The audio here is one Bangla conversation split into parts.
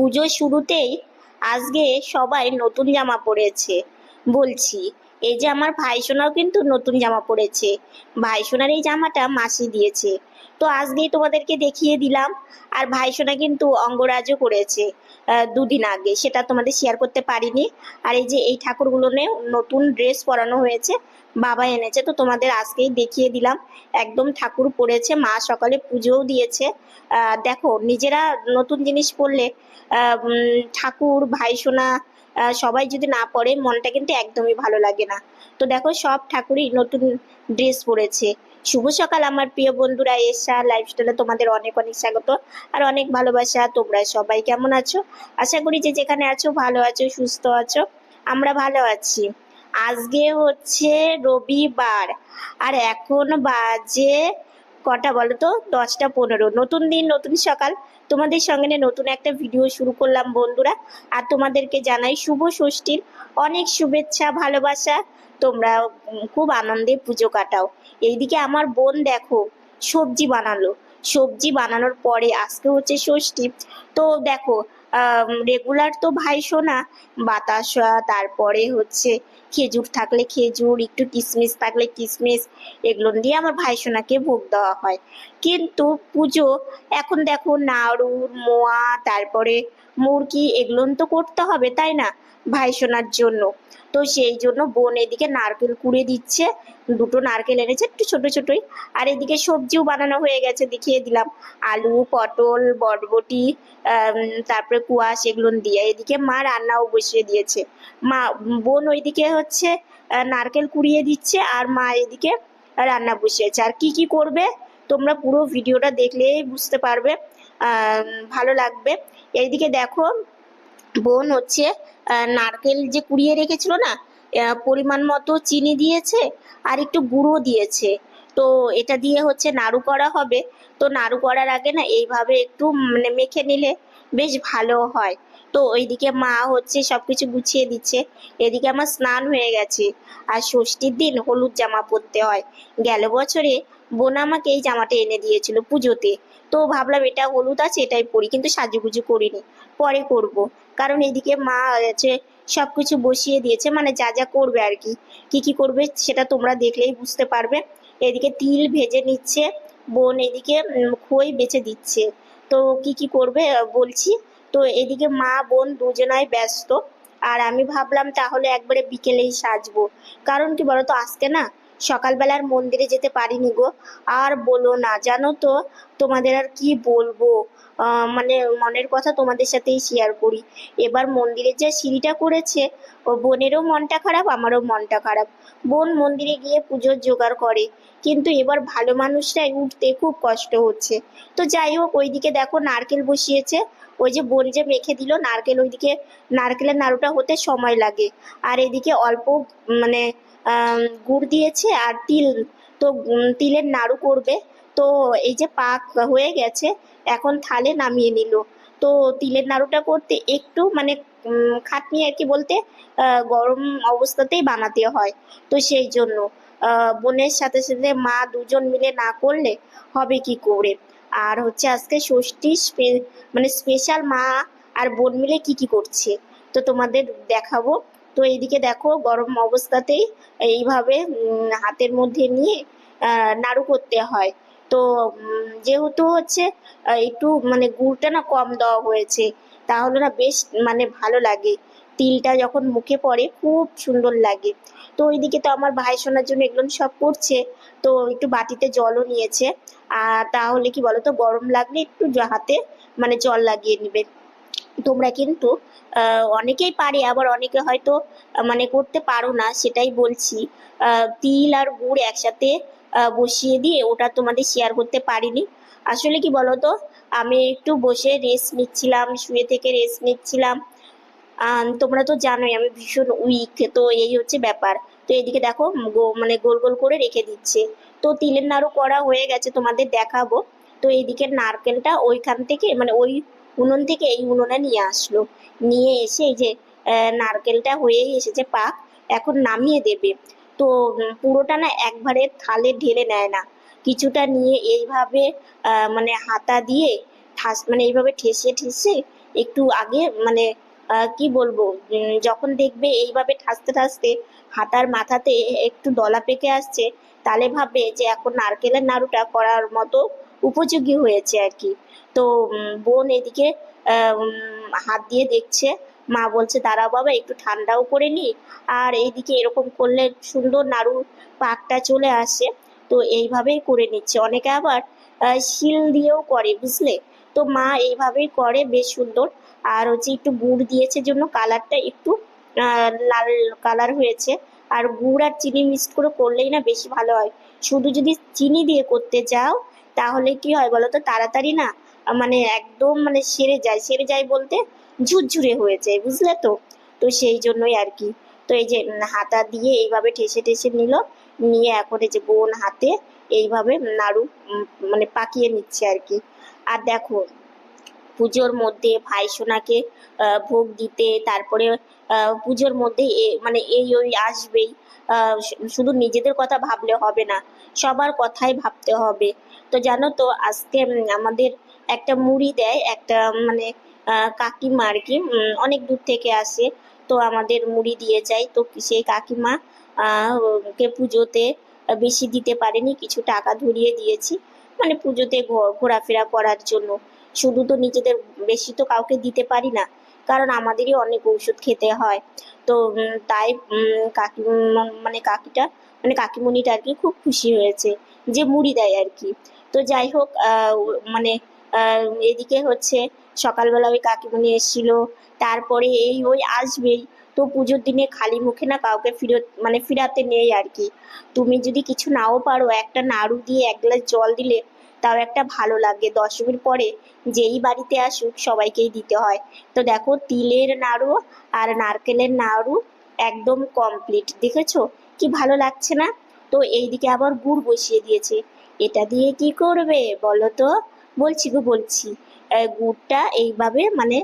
পুজোর শুরুতেই আজকে সবাই নতুন জামা পরেছে। বলছি এই যে আমার ভাইসোনাও কিন্তু নতুন জামা পরেছে। ভাইসোনার এই জামাটা মাসি দিয়েছে। তো আজকেই তোমাদেরকে দেখিয়ে দিলাম। আর ভাইসোনা কিন্তু অঙ্গরাজও করেছে দুদিন আগে। সেটা তোমাদের শেয়ার করতে পারিনি। আর এই যে এই ঠাকুরগুলো নতুন ড্রেস পরানো হয়েছে বাবা এনেছে। তো তোমাদের আজকেই দেখিয়ে দিলাম। একদম ঠাকুর পড়েছে মা সকালে পুজোও দিয়েছে। দেখো নিজেরা নতুন জিনিস উম, ঠাকুর, ভাইসোনা সবাই যদি না পড়ে, মনটা কিন্তু একদমই ভালো লাগে না। তো দেখো, সব ঠাকুরই নতুন ড্রেস পরেছে। শুভ সকাল, আমার প্রিয় বন্ধুরা। এসা লাইফস্টাইলে তোমাদের অনেক অনেক স্বাগত আর অনেক ভালোবাসা। তোমরা সবাই কেমন আছো? আশা করি যে যেখানে আছো, ভালো আছো, সুস্থ আছো। আমরা ভালো আছি। আজকে হচ্ছে রবিবার আর এখন বাজে কটা বলো তো দশটা পনেরো। নতুন দিন, নতুন সকাল। তোমাদের সঙ্গে নতুন একটা ভিডিও শুরু করলাম বন্ধুরা। আর তোমাদেরকে জানাই শুভ ষষ্ঠীর অনেক শুভেচ্ছা, ভালোবাসা। তোমরা খুব আনন্দে পুজো কাটাও। এইদিকে আমার বোন দেখো, সবজি বানালো। সবজি বানানোর পরে আজকে হচ্ছে ষষ্ঠী। তো দেখো রেগুলার তো ভাই সোনা বাতাসা তারপরে হচ্ছে খেজুর থাকলে খেজুর, একটু কিশমিশ থাকলে কিশমিশ এগুলো দিয়ে আমার ভাই সোনাকে ভোগ দেওয়া হয়। কিন্তু পুজো, এখন দেখো নাড়ুর মোয়া, তারপরে মুরগি, এগুলো তো করতে হবে, তাই না? ভাই সোনার জন্য। তো সেই জন্য বোন এদিকে নারকেল কুড়ে দিচ্ছে। দুটো নারকেল এনেছে, একটু ছোট ছোটই। আর এদিকে সবজিও বানানো হয়ে গেছে, দেখিয়ে দিলাম। আলু, পটল বটবটি তারপরে কুয়াশ এগুলো দিয়ে। এদিকে মা রান্নাও বসিয়ে দিয়েছে। মা, বোন ওইদিকে হচ্ছে নারকেল কুড়িয়ে দিচ্ছে আর মা এদিকে রান্না বসিয়েছে। আর কি কি করবে, তোমরা পুরো ভিডিওটা দেখলেই বুঝতে পারবে। ভালো লাগবে। এইদিকে দেখো বোন হচ্ছে নারকেল যে কুড়িয়ে রেখেছিল না পরিমাণ মতো চিনি দিয়েছে আর একটু গুঁড়ো দিয়েছে। তো এটা দিয়ে হচ্ছে নাড়ু করা হবে। তো নাড়ু করার আগে না এইভাবে একটু মানে মেখে নিলে বেশ ভালো হয়। তো ওইদিকে মা হচ্ছে সবকিছু গুছিয়ে দিচ্ছে। এদিকে আমার স্নান হয়ে গেছে। আর ষষ্ঠীর দিন হলুদ জামা পরতে হয়। গেল বছরে বোন আমাকে এই জামাটা এনে দিয়েছিল পুজোতে। তো ভাবলাম এটা হলুদ আছে এটাই পরি, কিন্তু সাজুগুজু করিনি। পরে করব। কারণ এদিকে মা আছে সব কিছু বসিয়ে দিয়েছে মানে যা যা করবে আর কি। কি কি করবে সেটা তোমরা দেখলেই বুঝতে পারবে। এদিকে তিল ভেজে নিচ্ছে, বোন এদিকে খই বেছে দিচ্ছে। তো কি কি করবে বলছি। তো এদিকে মা, বোন দুজনাই ব্যস্ত। আর আমি ভাবলাম তাহলে একবারে বিকেলেই সাজবো। কারণ কি বলতো, আজকে না সকালবেলার মন্দিরে যেতে পারিনি গো। আর বলো না, জানো তো তোমাদের আর কি বলব? মানে মনের কথা তোমাদের সাথেই শেয়ার করি। এবার মন্দিরে যে সিঁড়িটা করেছে, ও বোনেরও মনটা খারাপ, আমারও মনটা খারাপ। বোন মন্দিরে গিয়ে পুজোর জোগাড় করে, কিন্তু এবার ভালো মানুষরাই উঠতে খুব কষ্ট হচ্ছে। তো যাই হোক, ওইদিকে দেখো নারকেল বসিয়েছে, ওই যে বোন যে মেখে দিল নারকেল, ওইদিকে নারকেলের নাড়ুটা হতে সময় লাগে। আর এদিকে অল্প মানে গুড় দিয়েছে আর তিল। তো তিলের নাড়ু করবে। তো এই যে পাক হয়ে গেছে, এখন থালে নামিয়ে নিল। তো তিলের নাড়ুটা করতে একটু মানে খাটনি আর কি বলতে গরম অবস্থাতেই বানাতে হয়। তো সেই জন্য বোনের সাথে সাথে মা দুজন মিলে না করলে হবে কি করে? আর হচ্ছে আজকে ষষ্ঠী মানে স্পেশাল মা আর বোন মিলে কি কি করছে? তো তোমাদের দেখাবো। তো এইদিকে দেখো, গরম অবস্থাতেই এইভাবে হাতের মধ্যে নিয়ে নাড়ু করতে হয়। তো যেহেতু হচ্ছে একটু মানে গুড়টা না কম দেওয়া হয়েছে, তাহলে না বেশ মানে ভালো লাগে। তিলটা যখন মুখে পড়ে, খুব সুন্দর লাগে। তো ওইদিকে তো আমার ভাই শোনার জন্য এগুলো সব করছে, তো একটু বাটিতে জলও নিয়েছে। আর তাহলে কি বলো তো, গরম লাগলে একটু হাতে মানে জল লাগিয়ে নেবে। তোমরা কিন্তু অনেকেই পারে, আবার অনেকে হয়তো মানে করতে পারো না, সেটাই বলছি। তিল আর গুড় একসাথে বসিয়ে দিয়ে ওটা তোমাদের শেয়ার করতে পারিনি। আসলে কি বলতো, আমি একটু বসে রেস্ট নিচ্ছিলাম, শুয়ে থেকে রেস্ট নিচ্ছিলাম। তোমরা তো জানোই আমি ভীষণ উইক তো এই হচ্ছে ব্যাপার। তো এদিকে দেখো মানে গোল গোল করে রেখে দিচ্ছে। তো তিলের নাড়ু করা হয়ে গেছে, তোমাদের দেখাবো। তো এইদিকে নারকেলটা ওইখান থেকে মানে ওই উনুন থেকে এই উনুনে নিয়ে আসলো। নিয়ে এসে এই যে নারকেলটা হয়েই এসেছে, পাক। এখন নামিয়ে দেবে। তো পুরোটা না একবারে থালে ঢেলে নেয় না। কিছুটা নিয়ে এইভাবে মানে হাতা দিয়ে ঠাস মানে এইভাবে ঠেসে ঠেসে একটু আগে মানে কি বলব যখন দেখবে এইভাবে ঠাসতে ঠাসতে হাতার মাথাতে একটু দলা পেকে আসছে, তাহলে ভাববে যে এখন নারকেলের নাড়ুটা করার মতো উপযোগী হয়েছে আর কি। তো বোন এদিকে হাত দিয়ে দেখছে মা বলছে, দাঁড়াও বাবা, একটু ঠান্ডাও করে নি। আর এইদিকে এরকম করলে সুন্দর নাড়ু পাকটা চলে আসে। তো এইভাবেই করে নিচ্ছে। অনেকে আবার শিল দিয়েও করে, বুঝলে? তো মা এইভাবেই করে, বেশ সুন্দর। আর হচ্ছে একটু গুড় দিয়েছে জন্য কালারটা একটু লাল কালার হয়েছে। আর গুড় আর চিনি মিক্স করে করলেই না বেশি ভালো হয়। শুধু যদি চিনি দিয়ে করতে যাও, তাহলে কি হয় বলো তো তাড়াতাড়ি না মানে একদম মানে সেরে যায়। সেরে যায় বলতে ঝুরঝুরে হয়ে যায়, বুঝলে তো? তো সেই জন্যই আর কি। তো এই যে হাতা দিয়ে এইভাবে ঠেসে ঠেসে নিল, নিয়ে এখন এই যে বোন হাতে এইভাবে নাড়ু মানে পাকিয়ে নিচ্ছে আর কি। আর দেখো, পুজোর মধ্যে ভাই সোনাকে ভোগ দিতে, তারপরে পুজোর মধ্যে মানে এই ওই আসবেই। শুধু নিজেদের কথা ভাবলে হবে না, সবার কথাই ভাবতে হবে। তো জানো তো, আজকে আমাদের একটা মুড়ি দেয়, একটা মানে কাকিমা আর কি অনেক দূর থেকে আসে, তো আমাদের মুড়ি দিয়ে যায়, তো সেই কাকিমা কে পুজোতে বেশি দিতে পারেনি, কিছু টাকা ধরিয়ে দিয়েছি মানে পুজোতে ঘোরাফেরা করার জন্য। শুধু তো নিজেদের বেশি তো কাউকে দিতে পারি না, কারণ আমাদেরই অনেক ওষুধ খেতে হয়। তো তাই কাকি মানে কাকিটা মানে কাকিমণিটা আর কি খুব খুশি হয়েছে, যে মুড়ি দেয় আর কি। তো যাই হোক মানে এদিকে হচ্ছে সকালবেলা ওই কাকিমণি এসেছিল, তারপরে এই ওই আসবেই। তো পুজোর দিনে খালি মুখে না কাউকে ফিরত মানে ফিরাতে নেই আর কি। তুমি যদি কিছু নাও পারো, একটা নাড়ু দিয়ে এক গ্লাস জল দিলে তাও একটা ভালো লাগে। দশমীর পরে যেই বাড়িতে আসুক সবাইকেই দিতে হয়। তো দেখো তিলের নাড়ু আর নারকেলের নাড়ু একদম কমপ্লিট দেখেছ? কি ভালো লাগছে না? তো এইদিকে আবার গুড় বসিয়ে দিয়েছে। এটা দিয়ে কি করবে বলো তো? বলছি গো, বলছি। গুড়টা এইভাবে মানে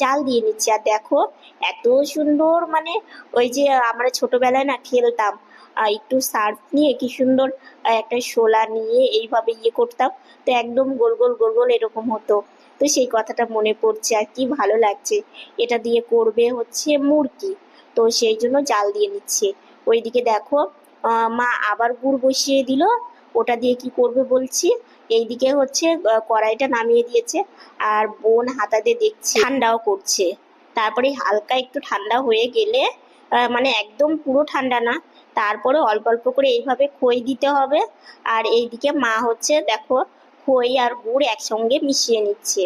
জাল দিয়ে নিচ্ছে। আর দেখো, এত সুন্দর মানে ওই যে আমরা ছোটবেলায় না খেলতাম একটু সার্ফ নিয়ে কি সুন্দর একটা শোলা নিয়ে এইভাবে ইয়ে করতাম, তো একদম গোল গোল গোল গোল এরকম হতো। তো সেই কথাটা মনে পড়ছে, আর কি ভালো লাগছে। এটা দিয়ে করবে হচ্ছে মুরগি, তো সেই জন্য জাল দিয়ে নিচ্ছে। ওইদিকে দেখো মা আবার গুড় বসিয়ে দিল, ওটা দিয়ে কি করবে বলছি এইদিকে হচ্ছে কড়াইটা নামিয়ে দিয়েছে আর বোন হাতা দিয়ে দেখছে ঠান্ডাও করছে। তারপরে হালকা একটু ঠান্ডা হয়ে গেলে মানে একদম পুরো ঠান্ডা না, তারপরে অল্প অল্প করে এইভাবে খই দিতে হবে। আর এইদিকে মা হচ্ছে, দেখো, খই আর গুড় একসঙ্গে মিশিয়ে নিচ্ছে।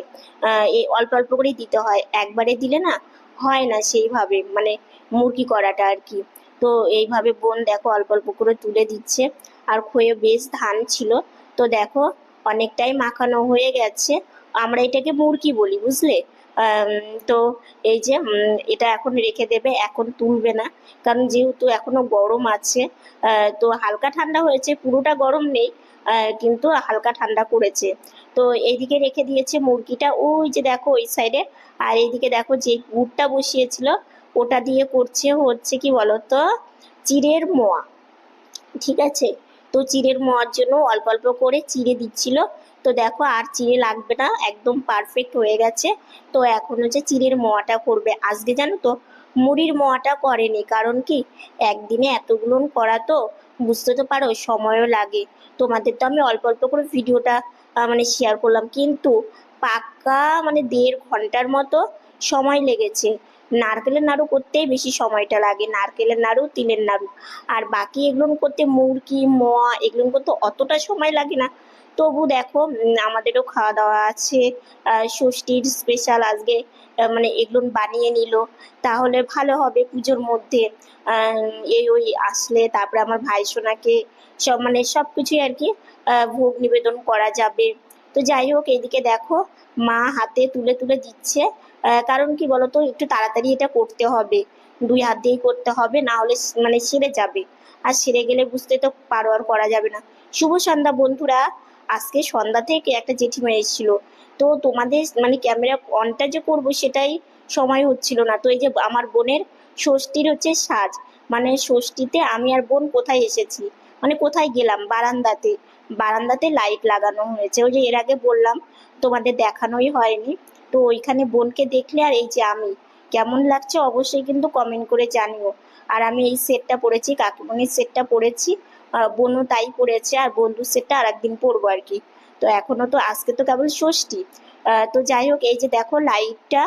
এই অল্প অল্প করেই দিতে হয়। একবারে দিলে না হয় না সেইভাবে মানে মুরগি করাটা আর কি। তো এইভাবে বোন দেখো অল্প অল্প করে তুলে দিচ্ছে। আর খয়ে বেশ ধান ছিল। তো দেখো অনেকটাই মাখানো হয়ে গেছে। আমরা এটাকে মুরগি বলি, বুঝলে? তো এই যে এটা এখন রেখে দেবে, এখন তুলবে না। কারণ যেহেতু এখনও গরম আছে তো হালকা ঠান্ডা হয়েছে, পুরোটা গরম নেই কিন্তু হালকা ঠান্ডা করেছে তো এইদিকে রেখে দিয়েছে মুরগিটা। ওই যে দেখো, ওই সাইডে। আর এইদিকে দেখো, যে গুড়টা বসিয়েছিল, ওটা দিয়ে করছে হচ্ছে কি বলতো? চিড়ের মোয়া। ঠিক আছে? তো চিড়ের মোয়ার জন্য অল্প অল্প করে চিড়ে দিচ্ছিল। তো দেখো আর চিড়ে লাগবে না, একদম পারফেক্ট হয়ে গেছে। তো এখন হচ্ছে চিড়ের মোয়াটা করবে। আজকে জানো তো, মুড়ির মোয়াটা করেনি। কারণ কি? একদিনে এতগুলো করা তো, বুঝতে তো পারো, সময়ও লাগে। তোমাদের তো আমি অল্প অল্প করে ভিডিওটা মানে শেয়ার করলাম। কিন্তু পাক্কা মানে দেড় ঘণ্টার মতো সময় লেগেছে। নারকেলের নাড়ু করতেই বেশি সময়টা লাগে, নারকেলের নাড়ু, তিলের নাড়ু। আর বাকি এগুলো করতে মুরগি, মোয়া এগুলো করতে অতটা সময় লাগে না। তবু দেখো আমাদেরও খাওয়া দাওয়া আছে ষষ্ঠীর স্পেশাল আজকে মানে এগুলো বানিয়ে নিল। তাহলে ভালো হবে পুজোর মধ্যে। এই ওই আসলে তারপরে আমার ভাই সোনাকে সব মানে সব কিছুই আর কি ভোগ নিবেদন করা যাবে। তো যাই হোক, এইদিকে দেখো, মা হাতে তুলে তুলে দিচ্ছে। কারণ কি বলতো, একটু তাড়াতাড়ি এটা করতে হবে। দুই হাত দিয়েই করতে হবে, না হলে মানে সেরে যাবে। আর সেরে গেলে বুঝতে তো পারো আর করা যাবে না। শুভ সন্ধ্যা বন্ধুরা, আজকে সন্ধ্যা থেকে একটা জেঠিমা এসেছিল। তো তোমাদের মানে ক্যামেরা অনটা যে করব সেটাই সময় হচ্ছিল না। তো এই যে আমার বোনের ষষ্ঠীর হচ্ছে সাজ মানে ষষ্ঠীতে আমি আর বোন কোথায় এসেছি? মানে কোথায় গেলাম? বারান্দাতে। বারান্দাতে লাইট লাগানো হয়েছে। ওই যে এর আগে বললাম, তোমাদের দেখানোই হয়নি। তো ওইখানে বোনকে দেখলে আর এই যে আমি। কেমন লাগছে অবশ্যই কিন্তু কমেন্ট করে জানিও। আর আমি এই সেটটা পরেছি কাকিমণির সেটটা পরেছি বোনও তাই পরেছে, আর বন্ধুর সেটটা আর একদিন পরবো আর কি। তো এখনও তো আজকে তো কেবল ষষ্ঠী। তো যাই হোক, এই যে দেখো লাইটটা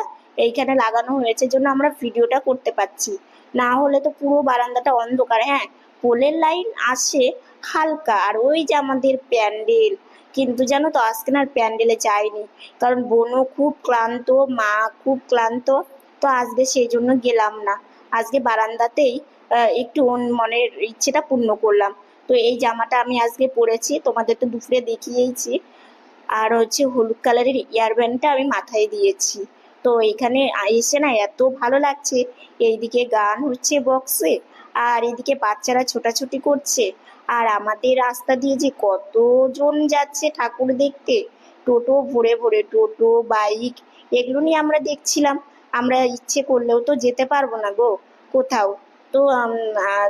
এইখানে লাগানো হয়েছে জন্য আমরা ভিডিওটা করতে পারছি। না হলে তো পুরো বারান্দাটা অন্ধকার হ্যাঁ? পোলের লাইন আসে হালকা, আর ওই যে আমাদের প্যান্ডেল কিন্তু জানো তো, আজকে না প্যান্ডেলে যায়নি কারণ বোনও খুব ক্লান্ত, মা খুব ক্লান্ত, তো আজকে সেই জন্য গেলাম না। আজকে বারান্দাতেই একটু মনের ইচ্ছেটা পূর্ণ করলাম। তো এই জামাটা আমি আজকে পরেছি তোমাদের তো দুপুরে দেখিয়েইছি। আর হচ্ছে হলুদ কালারের ইয়ারব্যান্ডটা আমি মাথায় দিয়েছি। তো এখানে এসে না এত ভালো লাগছে। এইদিকে গান হচ্ছে বক্সে, আর এদিকে বাচ্চারা ছোটাছুটি করছে। আর আমাদের রাস্তা দিয়ে যে কতজন যাচ্ছে ঠাকুর দেখতে, টোটো ভরে ভরে, টোটো, বাইক, এগুলো নিয়ে আমরা দেখছিলাম। আমরা ইচ্ছে করলেও তো যেতে পারব না গো কোথাও। তো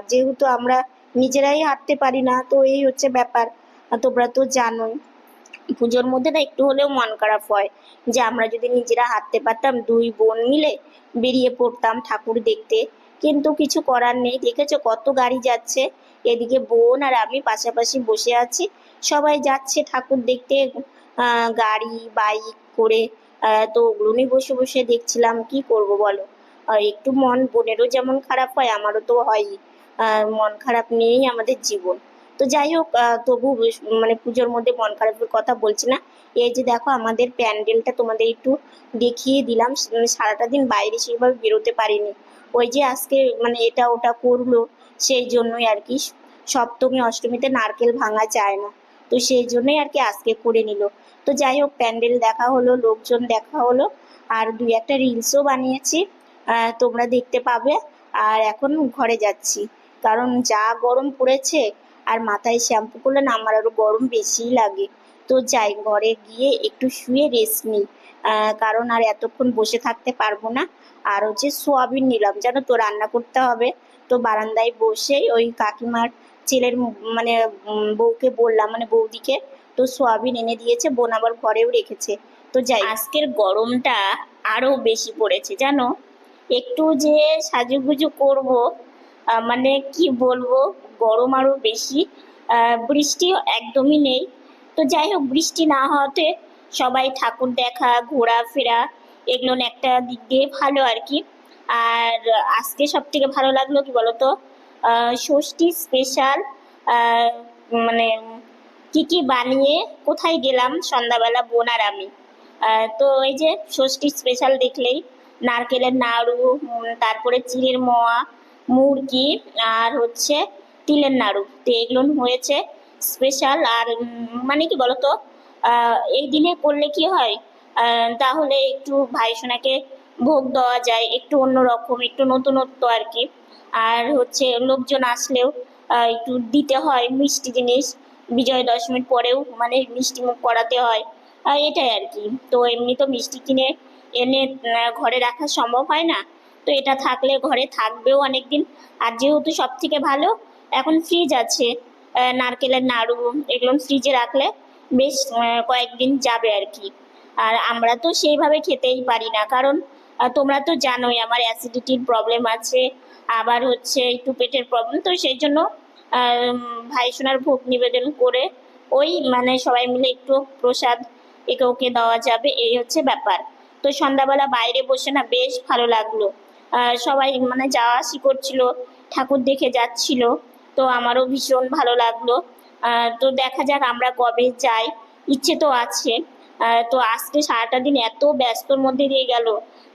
যেহেতু আমরা নিজেরাই হাঁটতে পারি না, তো এই হচ্ছে ব্যাপার। তোমরা তো জানোই, পুজোর মধ্যে না একটু হলেও মন খারাপ হয়। যে আমরা যদি নিজেরা হাঁটতে পারতাম, দুই বোন মিলে বেরিয়ে পড়তাম ঠাকুর দেখতে। কিন্তু কিছু করার নেই, দেখেছ কত গাড়ি যাচ্ছে? এদিকে বোন আর আমি পাশাপাশি বসে আছি। সবাই যাচ্ছে ঠাকুর দেখতে গাড়ি বাইক করে। তো ওগুলো বসে বসে দেখছিলাম কি করব বলো? আর একটু মন বোনেরও যেমন খারাপ হয় আমারও তো আহ, মন খারাপ নিয়েই আমাদের জীবন। তো যাই হোক তবু মানে পুজোর মধ্যে মন খারাপের কথা বলছি না। এই যে দেখো আমাদের প্যান্ডেলটা তোমাদের একটু দেখিয়ে দিলাম। সারাটা দিন বাইরে সেইভাবে বেরোতে পারিনি। ওই যে আজকে মানে এটা ওটা করল সেই জন্যই আর কি সপ্তমী, অষ্টমীতে নারকেল ভাঙা যায় না। তো সেই জন্যই আর কি আজকে করে নিল। তো যাই হোক, প্যান্ডেল দেখা হলো, লোকজন দেখা হলো, আর দুই একটা রিলসও বানিয়েছি তোমরা দেখতে পাবে। আর এখন ঘরে যাচ্ছি, কারণ যা গরম পড়েছে আর মাথায় শ্যাম্পু করলে না, আমার আরও গরম বেশিই লাগে। তো যাই, ঘরে গিয়ে একটু শুয়ে রেস্ট নিই। কারণ আর এতক্ষণ বসে থাকতে পারব না। আর হচ্ছে সোয়াবিন নিলাম, জানো তো, রান্না করতে হবে। তো বারান্দায় বসে ওই কাকিমার ছেলের মানে বউকে বললাম মানে বৌদিকে, তো সোয়াবিন এনে দিয়েছে, বোন আবার ঘরেও রেখেছে। তো যাই আজকের গরমটা আরও বেশি পড়েছে, জানো? একটু যে সাজুগুজু করব মানে কি বলব, গরম আরও বেশি বৃষ্টি একদমই নেই। তো যাই হোক, বৃষ্টি না হওয়াতে সবাই ঠাকুর দেখা, ঘোরাফেরা, এগুলো একটা দিক দিয়ে ভালো আর কি। আর আজকে সব থেকে ভালো লাগল কি বলতো? ষষ্ঠী স্পেশাল মানে কি কি বানিয়ে কোথায় গেলাম সন্ধ্যাবেলা বোন আর আমি। তো এই যে ষষ্ঠী স্পেশাল দেখলেই নারকেলের নাড়ু তারপরে চিড়ের মোয়া, মুরগি আর হচ্ছে তিলের নাড়ু। তো এগুলো হয়েছে স্পেশাল আর মানে কি বলতো? এই দিনে করলে কি হয়? তাহলে একটু ভাই সোনাকে ভোগ দেওয়া যায়, একটু অন্যরকম একটু নতুনত্ব আর কি। আর হচ্ছে লোকজন আসলেও একটু দিতে হয় মিষ্টি জিনিস, বিজয় দশমীর পরেও মানে মিষ্টি মুখ করাতে হয়। এটাই আর কি। তো এমনি তো মিষ্টি কিনে এনে ঘরে রাখা সম্ভব হয় না। তো এটা থাকলে ঘরে থাকবেও অনেকদিন। আর যেহেতু সব থেকে ভালো, এখন ফ্রিজ আছে নারকেলের নাড়ু, এগুলো ফ্রিজে রাখলে বেশ কয়েকদিন যাবে আর কি। আর আমরা তো সেইভাবে খেতেই পারি না। কারণ তোমরা তো জানোই আমার অ্যাসিডিটির প্রবলেম আছে, আবার হচ্ছে একটু পেটের প্রবলেম তো সেই জন্য ভাই সোনার ভোগ নিবেদন করে ওই মানে সবাই মিলে একটু প্রসাদ একে ওকে দেওয়া যাবে, এই হচ্ছে ব্যাপার। তো সন্ধ্যাবেলা বাইরে বসে না বেশ ভালো লাগল। সবাই মানে যাওয়া আসি করছিল, ঠাকুর দেখে যাচ্ছিল, তো আমারও ভীষণ ভালো লাগল। তো দেখা যাক আমরা কবে যাই, ইচ্ছে তো আছে। তো আজকে সারাটা দিন এত ব্যস্তর মধ্যে দিয়ে গেল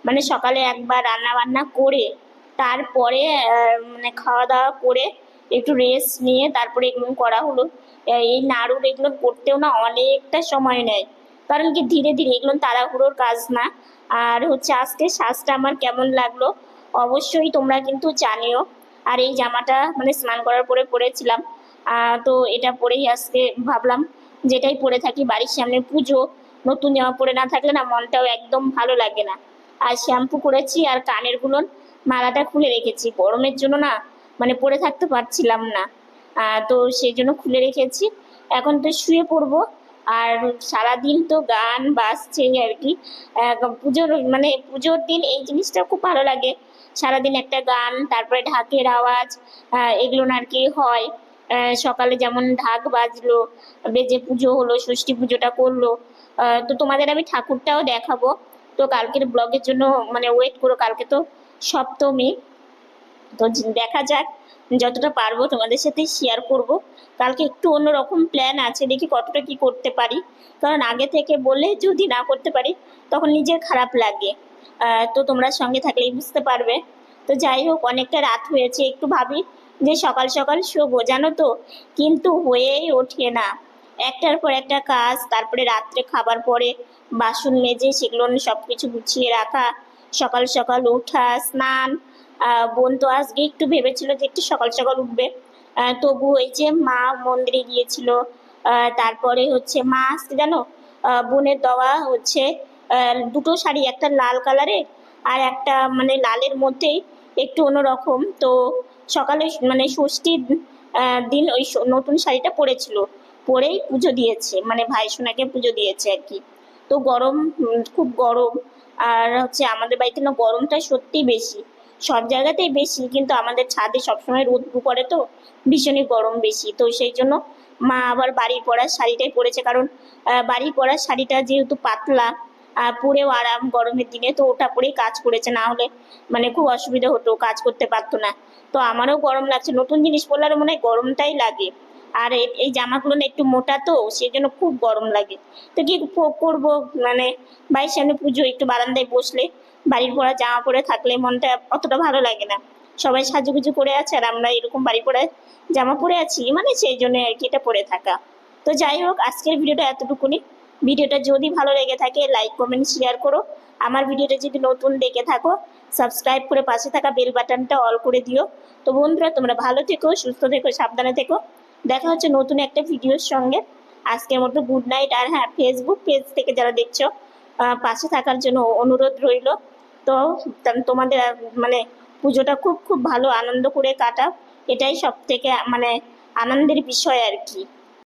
মানে সকালে একবার রান্না বান্না করে, তারপরে মানে খাওয়া দাওয়া করে একটু রেস্ট নিয়ে তারপরে এগুলো করা হলো। এই নাড়ুর এগুলো করতেও না অনেকটা সময় নেয়। কারণ কি ধীরে ধীরে এগুলো তাড়াহুড়োর কাজ না। আর হচ্ছে আজকে শ্বাসটা আমার কেমন লাগল অবশ্যই তোমরা কিন্তু জানিও। আর এই জামাটা মানে স্নান করার পরে পরেছিলাম। তো এটা পরেই আজকে ভাবলাম যেটাই পরে থাকি, বাড়ির সামনে পুজো, নতুন জামা পরে না থাকলে না মনটাও একদম ভালো লাগে না। আর শ্যাম্পু করেছি আর কানের গুলোন মালাটা খুলে রেখেছি। গরমের জন্য না মানে পরে থাকতে পারছিলাম না। তো সেই জন্য খুলে রেখেছি। এখন তো শুয়ে পড়ব আর সারাদিন তো গান বাজছেই আর কি পুজোর মানে পুজোর দিন এই জিনিসটা খুব ভালো লাগে। সারাদিন একটা গান, তারপরে ঢাকের আওয়াজ এগুলো আর কি হয়। সকালে যেমন ঢাক বাজলো, বেজে পুজো হলো, ষষ্ঠী পুজোটা করল। তো তোমাদের আমি ঠাকুরটাও দেখাবো। তো কালকের ব্লগের জন্য মানে ওয়েট করো, কালকে তো সপ্তমী। তো দেখা যাক যতটা পারব তোমাদের সাথে শেয়ার করব। কালকে একটু অন্যরকম প্ল্যান আছে, দেখি কতটা কি করতে পারি। কারণ আগে থেকে বলে যদি না করতে পারি, তখন নিজের খারাপ লাগে। তো তোমরা সঙ্গে থাকলেই বুঝতে পারবে। তো যাই হোক, অনেকটা রাত হয়েছে, একটু ভাবি যে সকাল সকাল শোবো, জানো তো? কিন্তু হয়েই ওঠে না। একটার পর একটা কাজ, তারপরে রাত্রে খাবার পরে বাসন মেজে সেগুলো সব কিছু গুছিয়ে রাখা, সকাল সকাল ওঠা স্নান। বোন তো আজকে একটু ভেবেছিল যে একটু সকাল সকাল উঠবে। তবু ওই যে মা মন্দিরে গিয়েছিল। তারপরে হচ্ছে মা আসতে জানো বোনের দেওয়া হচ্ছে। দুটো শাড়ি, একটা লাল কালারের আর একটা মানে লালের মধ্যেই একটু অন্যরকম। তো সকালে মানে ষষ্ঠীর দিন ওই নতুন শাড়িটা পরেছিল। পরেই পুজো দিয়েছে। মানে ভাই সোনাকে পুজো দিয়েছে আর কি। তো গরম খুব গরম। আর হচ্ছে আমাদের বাড়িতে না গরমটা সত্যিই বেশি। সব জায়গাতেই বেশি কিন্তু আমাদের ছাদে সবসময় রোদ পড়ে তো ভীষণই গরম বেশি। তো সেই জন্য মা আবার বাড়ির পরার শাড়িটাই পরেছে। কারণ বাড়ির পরার শাড়িটা যেহেতু পাতলা আহ, পরেও আরাম গরমের দিনে তো ওটা পরেই কাজ করেছে। না হলে মানে খুব অসুবিধা হতো কাজ করতে পারতো না। তো আমারও গরম লাগছে। নতুন জিনিস পরলে আরও মনে হয় গরমটাই লাগে। আর এই- জামাগুলো না একটু মোটা তো সেই জন্য খুব গরম লাগে। তো কি করব মানে বাড়ির সামনে পুজো, একটু বারান্দায় বসলে, বাড়ির পরা জামা পরে থাকলে মনটা অতটা ভালো লাগে না। সবাই সাজুগুজু করে আছে আর আমরা এরকম বাড়ি পরে জামা পরে আছি মানে সেই জন্য আর কি এটা পরে থাকা। তো যাই হোক, আজকের ভিডিওটা এতটুকুনি। ভিডিওটা যদি ভালো লেগে থাকে লাইক কমেন্ট শেয়ার করো। আমার ভিডিওটা যদি নতুন দেখে থাকো সাবস্ক্রাইব করে পাশে থাকা বেল বাটনটা অল করে দিও। তো বন্ধুরা, তোমরা ভালো থেকো, সুস্থ থেকো, সাবধানে থেকো। দেখা হচ্ছে নতুন একটা ভিডিওর সঙ্গে। আজকের মতো গুড নাইট আর হ্যাঁ ফেসবুক পেজ থেকে যারা দেখছ পাশে থাকার জন্য অনুরোধ রইল। তো তোমাদের মানে পুজোটা খুব খুব ভালো আনন্দ করে কাটা এটাই সব থেকে মানে আনন্দের বিষয় আর কি।